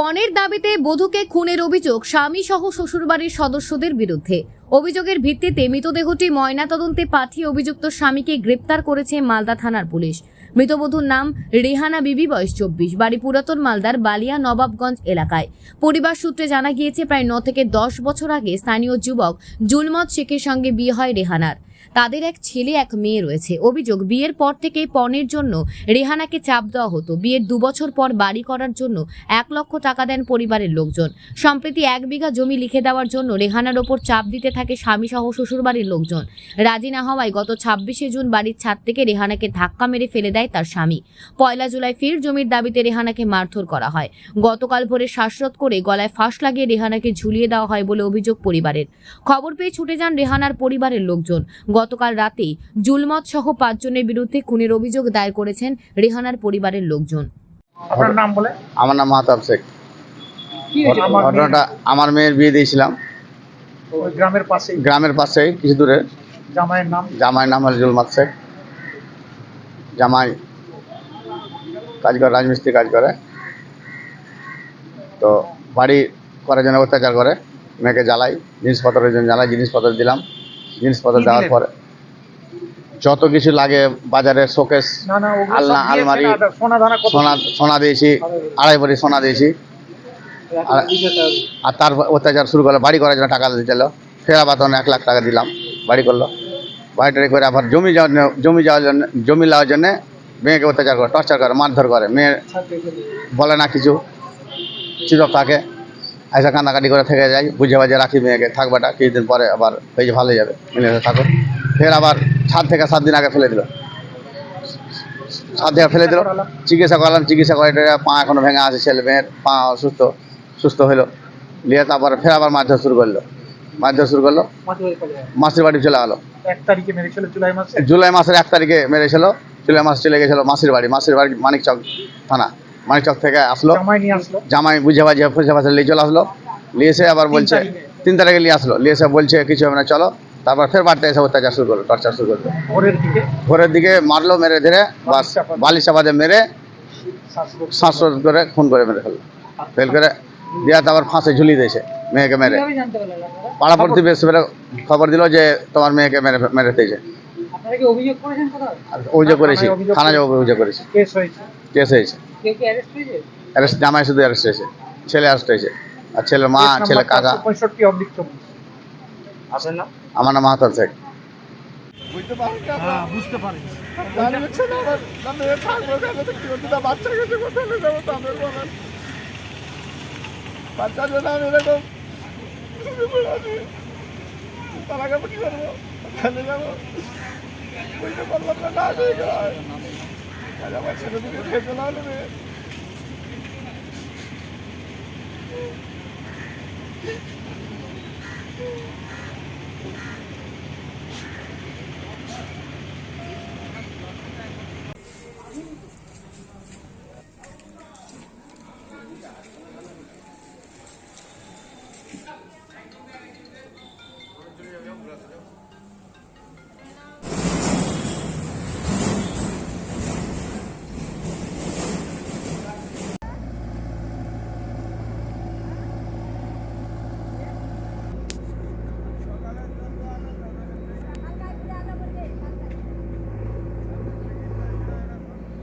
পণের দাবিতে বধূকে খুনের অভিযোগ স্বামী সহ শ্বশুরবাড়ির সদস্যদের বিরুদ্ধে। অভিযোগের ভিত্তিতে মৃতদেহটি ময়নাতদন্তে পাঠিয়ে অভিযুক্ত স্বামীকে গ্রেপ্তার করেছে মালদা থানার পুলিশ। মৃতবধূর নাম রেহানা বিবি, বয়স চব্বিশ, বাড়ি পুরাতন মালদার বালিয়া নবাবগঞ্জ এলাকায়। পরিবার সূত্রে জানা গিয়েছে, প্রায় ন থেকে দশ বছর আগে স্থানীয় যুবক জুলমত শেখের সঙ্গে বিয়ে হয় রেহানার। তাদের এক ছেলে, এক মেয়ে রয়েছে। অভিযোগ, বিয়ের পর থেকেই পণের জন্য রেহানাকে চাপ দেওয়া হতো। বিয়ের দুবছর পর বাড়ি করার জন্য এক লক্ষ টাকা দেন পরিবারের লোকজন। সম্প্রতি এক বিঘা জমি লিখে দেওয়ার জন্য রেহানার ওপর চাপ দিতে থাকে স্বামী সহ শ্বশুরবাড়ির লোকজন। রাজি না হওয়ায় গত ছাব্বিশে জুন বাড়ির ছাদ থেকে রেহানাকে ধাক্কা মেরে ফেলে দেয় তার স্বামী। পয়লা জুলাই ফের জমির দাবিতে রেহানাকে মারধর করা হয়। গতকাল ভোরে শ্বাসরোধ করে গলায় ফাঁস লাগিয়ে রেহানাকে ঝুলিয়ে দেওয়া হয় বলে অভিযোগ পরিবারের। খবর পেয়ে ছুটে যান রেহানার পরিবারের লোকজন। গতকাল রাতে জুলমত সহ পাঁচজনের বিরুদ্ধে খুনের অভিযোগ দায়ের করেছেন রেহানার পরিবারের লোকজন। আপনার নাম বলে? আমার নাম মাহতাব শেখ। ঘটনাটা আমার মেয়ের বিয়ে দিয়েছিলাম। গ্রামের পাশে গ্রামের পাশেই কিছু দূরে। জামাইয়ের নাম? জামাইয়ের নাম হল জুলমাত শেখ। জামাই কাজ করে রাজমিস্ত্রি কাজ করে। তো বাড়ি করার জন্য অত্যাচার করে মেয়েকে জ্বালাই জিনিসপত্রের জন্য জ্বালাই জিনিসপত্র দিলাম। জিনিসপত্র দেওয়ার পরে। যত কিছু লাগে বাজারে শোকেস আলনা, আলমারি, সোনা দিয়েছি? আড়াই ভরি সোনা দিয়েছি। আর- তার অত্যাচার শুরু করল বাড়ি করার জন্য টাকা দিচ্ছিল ফের আবার তখন এক লাখ টাকা দিলাম বাড়ি করল। বাড়ি টাড়ি করে আবার জমি যাওয়ার জন্য জমি যাওয়ার জন্য জমি নেওয়ার জন্য মেয়েকে অত্যাচার করে টর্চার করে মারধর করে। মেয়ে বলে না কিছু চিরক থাকে এসে কান্নাকাটি করে থেকে যাই বুঝে বাজে রাখি মেয়েকে থাকবাটা কিছুদিন পরে আবার এই যে ভালো যাবে মিলে থাকো ফের আবার ছাদ থেকে সাত দিন আগে ফেলে দিল। ছাদ থেকে ফেলে দিল চিকিৎসা করলাম চিকিৎসা করে পা এখনও ভেঙে আছে ছেলে মেয়ের পা অসুস্থ সুস্থ হলো নিয়ে তারপর ফের আবার মারধর শুরু করল। মারধর শুরু করল মাসির বাড়ি চলে গেলো। জুলাই মাসের এক তারিখে মেরেছিল জুলাই মাস চলে গেছিল মাসির বাড়ি মাসির বাড়ি মানিকচক থানা। মানিকচক থেকে আসলো। জামাই বুঝে বাজে ফুসে ফাসে নিয়ে চলে আসলো। নিয়ে এসে আবার বলছে তিন তারিখে নিয়ে আসলো। নিয়ে এসে বলছে কিছু হবে না চলো। তারপর ফের বাড়িতে এসে অত্যাচার শুরু করল টর্চার শুরু করল। ভোরের দিকে মারলো মেরে ধরে বাস বালিশ মেরে শ্বাসরোধ। করে। খুন করে মেরে ফেলল। ফেল করে দিয়ে তারপর ফাঁসে ঝুলিয়ে দিয়েছে মেয়েকে মেরে। পাড়া প্রতিবেশী খবর দিল যে তোমার মেয়েকে মেরে মেরে দিয়েছে অভিযোগ করেছি থানায় অভিযোগ করেছি। অভিযোগ করেছি কেস হয়েছে। অ্যারেস্ট জামাই শুধু অ্যারেস্ট হয়েছে। ছেলে অ্যারেস্ট হয়েছে। আর ছেলের মা ছেলে কাকা। 465 অবলিক 24 আসেন না। আমার নাম মাহাতাব শেখ। বুঝতে পারছি হ্যাঁ বুঝতে পারি জানি হচ্ছে না। আমার না মেয়ে থাকব কেন তো কি হচ্ছে? না বাচ্চা গেছে কোথায় নিয়ে যাব তো বলেন। বাচ্চা জন্য আমি এরকম তার আগে কি করব? খেলে যাব। বুঝতে পারলাম না। కలవచ్చదు విగ్రహాలు